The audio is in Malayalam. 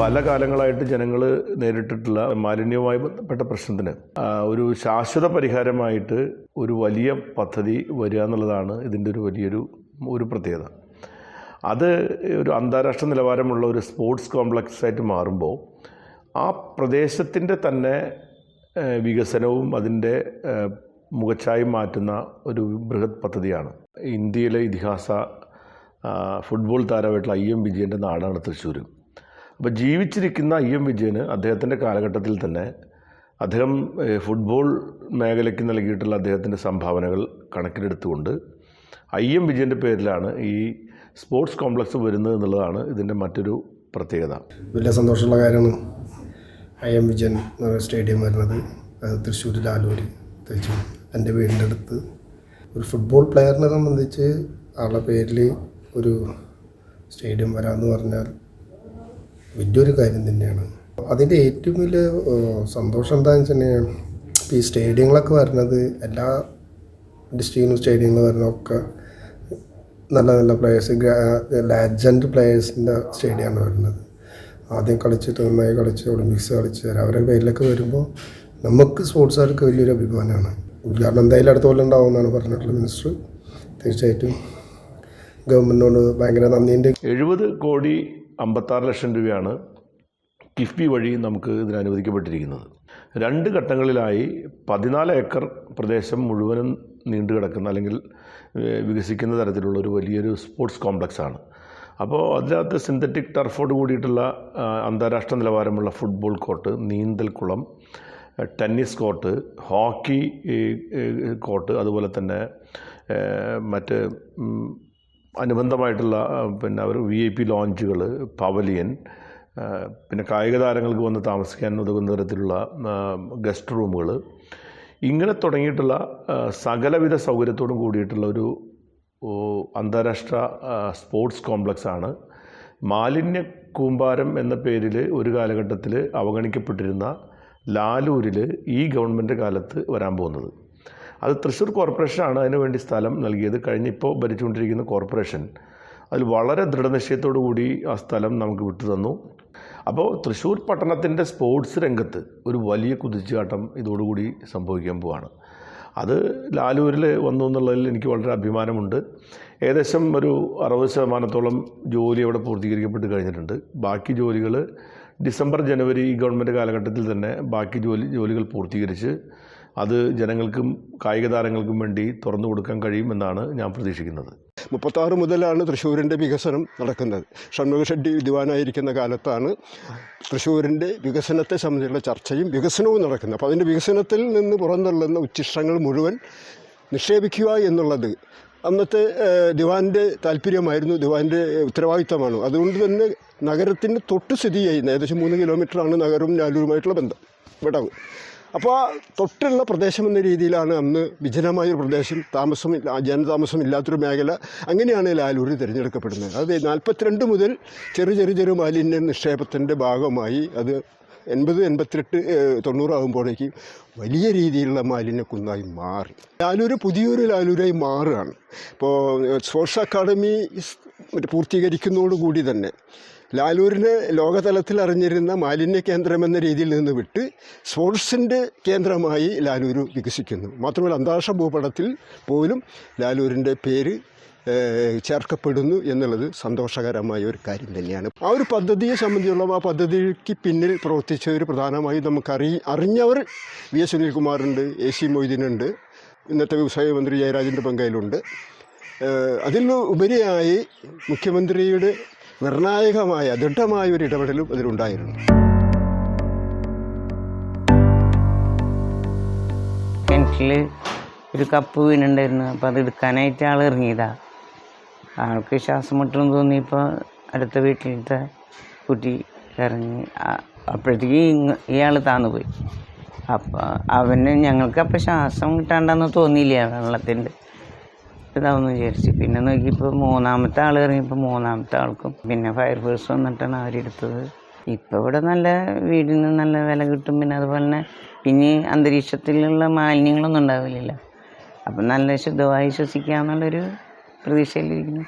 പല കാലങ്ങളായിട്ട് ജനങ്ങൾ നേരിട്ടിട്ടുള്ള മാലിന്യവുമായി ബന്ധപ്പെട്ട പ്രശ്നത്തിന് ഒരു ശാശ്വത പരിഹാരമായിട്ട് ഒരു വലിയ പദ്ധതി വരിക എന്നുള്ളതാണ് ഇതിന്റെ ഒരു വലിയൊരു ഒരു പ്രത്യേകത. അത് ഒരു അന്താരാഷ്ട്ര നിലവാരമുള്ള ഒരു സ്പോർട്സ് കോംപ്ലക്സ് ആയിട്ട് മാറുമ്പോൾ ആ പ്രദേശത്തിന്റെ തന്നെ വികസനവും അതിന്റെ മുഖച്ചായും മാറ്റുന്ന ഒരു ബൃഹത് പദ്ധതിയാണ്. ഇന്ത്യയിലെ ഇതിഹാസ ഫുട്ബോൾ താരമായിട്ടുള്ള ഐ എം വിജയന്റെ നാടാണ് തൃശ്ശൂർ അപ്പോൾ ജീവിച്ചിരിക്കുന്ന ഇ എം വിജയന് അദ്ദേഹത്തിന്റെ കാലഘട്ടത്തിൽ തന്നെ അദ്ദേഹം ഫുട്ബോൾ മേഖലയ്ക്ക് നൽകിയിട്ടുള്ള അദ്ദേഹത്തിന്റെ സംഭാവനകൾ കണക്കിലെടുത്തുകൊണ്ട് ഐ എം വിജയന്റെ പേരിലാണ് ഈ സ്പോർട്സ് കോംപ്ലക്സ് വരുന്നത് എന്നുള്ളതാണ് ഇതിന്റെ മറ്റൊരു പ്രത്യേകത. വലിയ സന്തോഷമുള്ള കാര്യമാണ് ഐ എം വിജയൻ സ്റ്റേഡിയം വരുന്നത്. തൃശ്ശൂർ ലാലൂർ പ്രത്യേകിച്ച് എന്റെ വീടിന്റെ അടുത്ത്. ഒരു ഫുട്ബോൾ പ്ലെയറിനെ സംബന്ധിച്ച് ആളുടെ പേരിൽ ഒരു സ്റ്റേഡിയം വരാമെന്ന് പറഞ്ഞാൽ വലിയൊരു കാര്യം തന്നെയാണ്. അതിന്റെ ഏറ്റവും വലിയ സന്തോഷം എന്താണെന്ന് വെച്ചിട്ടുണ്ടെങ്കിൽ ഇപ്പോൾ ഈ സ്റ്റേഡിയങ്ങളൊക്കെ വരുന്നത് എല്ലാ ഡിസ്ട്രിക്റ്റിനും സ്റ്റേഡിയങ്ങൾ വരുന്നതൊക്കെ നല്ല നല്ല പ്ലേയേഴ്സ് ലാജൻഡ് പ്ലേയേഴ്സിന്റെ സ്റ്റേഡിയമാണ് വരുന്നത്. ആദ്യം കളിച്ചിട്ട് നന്നായി കളിച്ച് ഒളിമ്പിക്സ് കളിച്ച് അവരുടെ പേരിലൊക്കെ വരുമ്പോൾ നമുക്ക് സ്പോർട്സുകാർക്ക് വലിയൊരു അഭിമാനമാണ്. ഉദ്ഘാടനം എന്തായാലും അടുത്ത കൊല്ലം ഉണ്ടാവുമെന്നാണ് പറഞ്ഞിട്ടുള്ളത് മിനിസ്റ്റർ തീർച്ചയായിട്ടും ഗവൺമെന്റിനോട് ഭയങ്കര നന്ദിയുണ്ട്. എഴുപത് കോടി അമ്പത്താറ് ലക്ഷം രൂപയാണ് കിഫ്ബി വഴി നമുക്ക് ഇതിന് അനുവദിക്കപ്പെട്ടിരിക്കുന്നത്. രണ്ട് ഘട്ടങ്ങളിലായി പതിനാല് ഏക്കർ പ്രദേശം മുഴുവനും നീണ്ടു കിടക്കുന്ന അല്ലെങ്കിൽ വികസിക്കുന്ന തരത്തിലുള്ള ഒരു വലിയൊരു സ്പോർട്സ് കോംപ്ലക്സ് ആണ്. അപ്പോൾ അതിനകത്ത് സിന്തറ്റിക് ടർഫോട് കൂടിയിട്ടുള്ള അന്താരാഷ്ട്ര നിലവാരമുള്ള ഫുട്ബോൾ കോർട്ട് നീന്തൽക്കുളം കുളം ടെന്നീസ് കോർട്ട് ഹോക്കി കോർട്ട് അതുപോലെ തന്നെ മറ്റ് അനുബന്ധമായിട്ടുള്ള പിന്നെ അവർ വി ഐ പി ലോഞ്ചുകൾ പവലിയൻ പിന്നെ കായിക താരങ്ങൾക്ക് വന്ന് താമസിക്കാൻ ഉതകുന്ന തരത്തിലുള്ള ഗസ്റ്റ് റൂമുകൾ. ഇങ്ങനെ തുടങ്ങിയിട്ടുള്ള സകലവിധ സൗകര്യത്തോടും കൂടിയിട്ടുള്ള ഒരു അന്താരാഷ്ട്ര സ്പോർട്സ് കോംപ്ലക്സാണ്. മാലിന്യ കൂമ്പാരം എന്ന പേരിൽ ഒരു കാലഘട്ടത്തിൽ അവഗണിക്കപ്പെട്ടിരുന്ന ലാലൂരിൽ ഈ ഗവൺമെന്റ് കാലത്ത് വരാൻ പോകുന്നത്. അത് തൃശ്ശൂർ കോർപ്പറേഷനാണ് അതിനുവേണ്ടി സ്ഥലം നൽകിയത്. കഴിഞ്ഞ ഇപ്പോൾ ഭരിച്ചുകൊണ്ടിരിക്കുന്ന കോർപ്പറേഷൻ അതിൽ വളരെ ദൃഢനിശ്ചയത്തോടു കൂടി ആ സ്ഥലം നമുക്ക് വിട്ടു തന്നു അപ്പോൾ തൃശ്ശൂർ പട്ടണത്തിന്റെ സ്പോർട്സ് രംഗത്ത് ഒരു വലിയ കുതിച്ചുചാട്ടം ഇതോടുകൂടി സംഭവിക്കാൻ പോവാണ്. അത് ലാലൂരിൽ വന്നു എന്നുള്ളതിൽ എനിക്ക് വളരെ അഭിമാനമുണ്ട്. ഏകദേശം ഒരു അറുപത് ശതമാനത്തോളം ജോലി അവിടെ പൂർത്തീകരിക്കപ്പെട്ട് കഴിഞ്ഞിട്ടുണ്ട്. ബാക്കി ജോലികൾ ഡിസംബർ ജനുവരി ഈ ഗവൺമെന്റ് കാലഘട്ടത്തിൽ തന്നെ ബാക്കി ജോലി ജോലികൾ പൂർത്തീകരിച്ച് അത് ജനങ്ങൾക്കും കായിക താരങ്ങൾക്കും വേണ്ടി തുറന്നു കൊടുക്കാൻ കഴിയുമെന്നാണ് ഞാൻ പ്രതീക്ഷിക്കുന്നത്. മുപ്പത്താറ് മുതലാണ് തൃശ്ശൂരിന്റെ വികസനം നടക്കുന്നത്. ഷൺമുഖ ഷെഡ്ഡി ദിവാനായിരിക്കുന്ന കാലത്താണ് തൃശ്ശൂരിന്റെ വികസനത്തെ സംബന്ധിച്ചുള്ള ചർച്ചയും വികസനവും നടക്കുന്നത്. അപ്പോൾ അതിന്റെ വികസനത്തിൽ നിന്ന് പുറന്തള്ളുന്ന ഉച്ഛിഷ്ടങ്ങൾ മുഴുവൻ നിക്ഷേപിക്കുക എന്നുള്ളത് അന്നത്തെ ദിവാന്റെ താല്പര്യമായിരുന്നു ദിവാന്റെ ഉത്തരവാദിത്തമാണ്. അതുകൊണ്ട് തന്നെ നഗരത്തിന് തൊട്ട് സ്ഥിതി ചെയ്യുന്ന ഏകദേശം മൂന്ന് കിലോമീറ്ററാണ് നഗരവും ഞാലൂരുമായിട്ടുള്ള ബന്ധം. വിടവ്. അപ്പോൾ തൊട്ടുള്ള പ്രദേശം എന്ന രീതിയിലാണ് അന്ന് വിജനമായൊരു പ്രദേശം താമസം ജനതാമസം ഇല്ലാത്തൊരു മേഖല. അങ്ങനെയാണ് ലാലൂർ തിരഞ്ഞെടുക്കപ്പെടുന്നത്. അത് നാൽപ്പത്തിരണ്ട് മുതൽ ചെറു ചെറു ചെറു മാലിന്യ നിക്ഷേപത്തിന്റെ ഭാഗമായി അത് എൺപത് എൺപത്തിരട്ട് തൊണ്ണൂറാകുമ്പോഴേക്കും വലിയ രീതിയിലുള്ള മാലിന്യ കുന്നായി മാറി. ലാലൂർ പുതിയൊരു ലാലൂരായി മാറുകയാണ്. ഇപ്പോൾ സ്പോർട്സ് അക്കാഡമി പൂർത്തീകരിക്കുന്നതോടുകൂടി തന്നെ ലാലൂരിനെ ലോകതലത്തിൽ അറിഞ്ഞിരുന്ന മാലിന്യ കേന്ദ്രം എന്ന രീതിയിൽ നിന്ന് വിട്ട് സ്പോർട്സിന്റെ കേന്ദ്രമായി ലാലൂർ വികസിക്കുന്നു. മാത്രമല്ല അന്താരാഷ്ട്ര ഭൂപടത്തിൽ പോലും ലാലൂരിന്റെ പേര് ചേർക്കപ്പെടുന്നു എന്നുള്ളത് സന്തോഷകരമായ ഒരു കാര്യം തന്നെയാണ്. ആ ഒരു പദ്ധതിയെ സംബന്ധിച്ചുള്ള ആ പദ്ധതിക്ക് പിന്നിൽ പ്രവർത്തിച്ചവർ പ്രധാനമായും നമുക്കറി അറിഞ്ഞവർ വി എസ് സുനിൽകുമാറുണ്ട് എ സി മൊയ്തീനുണ്ട് ഇന്നത്തെ വ്യവസായ മന്ത്രി ജയരാജന്റെ പങ്കയിലുണ്ട് അതിൽ ഉപരിയായി മുഖ്യമന്ത്രിയുടെ നിർണായകമായ ദൃഢമായ ഒരു ഇടപെടലും അതിലുണ്ടായിരുന്നു. കിണറ്റിൽ ഒരു കപ്പ് വീണുണ്ടായിരുന്നു. അപ്പോൾ അത് എടുക്കാനായിട്ട് ആൾ ഇറങ്ങിയതാ. ആൾക്ക് ശ്വാസം മുട്ടെന്ന് തോന്നിയപ്പോൾ അടുത്ത വീട്ടിലത്തെ കുട്ടി ഇറങ്ങി. അപ്പോഴത്തേക്ക് ഇയാൾ താന്നു പോയി അപ്പോൾ അവന് ഞങ്ങൾക്ക് അപ്പോൾ ശ്വാസം കിട്ടാണ്ടെന്ന് തോന്നിയില്ല. വെള്ളത്തിന്റെ ഇതാവുമെന്ന് വിചാരിച്ചു. പിന്നെ നോക്കിയപ്പോൾ മൂന്നാമത്തെ ആൾ ഇറങ്ങിയപ്പോൾ മൂന്നാമത്തെ ആൾക്കും പിന്നെ ഫയർഫോഴ്സ് വന്നിട്ടാണ് അവരെടുത്തത് ഇപ്പോൾ ഇവിടെ നല്ല വീടിന് നല്ല വില കിട്ടും. പിന്നെ അതുപോലെ തന്നെ ഇനി അന്തരീക്ഷത്തിലുള്ള മാലിന്യങ്ങളൊന്നും ഉണ്ടാവില്ലല്ലോ. അപ്പം നല്ല ശുദ്ധമായി ശ്വസിക്കാമെന്നുള്ളൊരു പ്രതീക്ഷയിലിരിക്കുന്നു.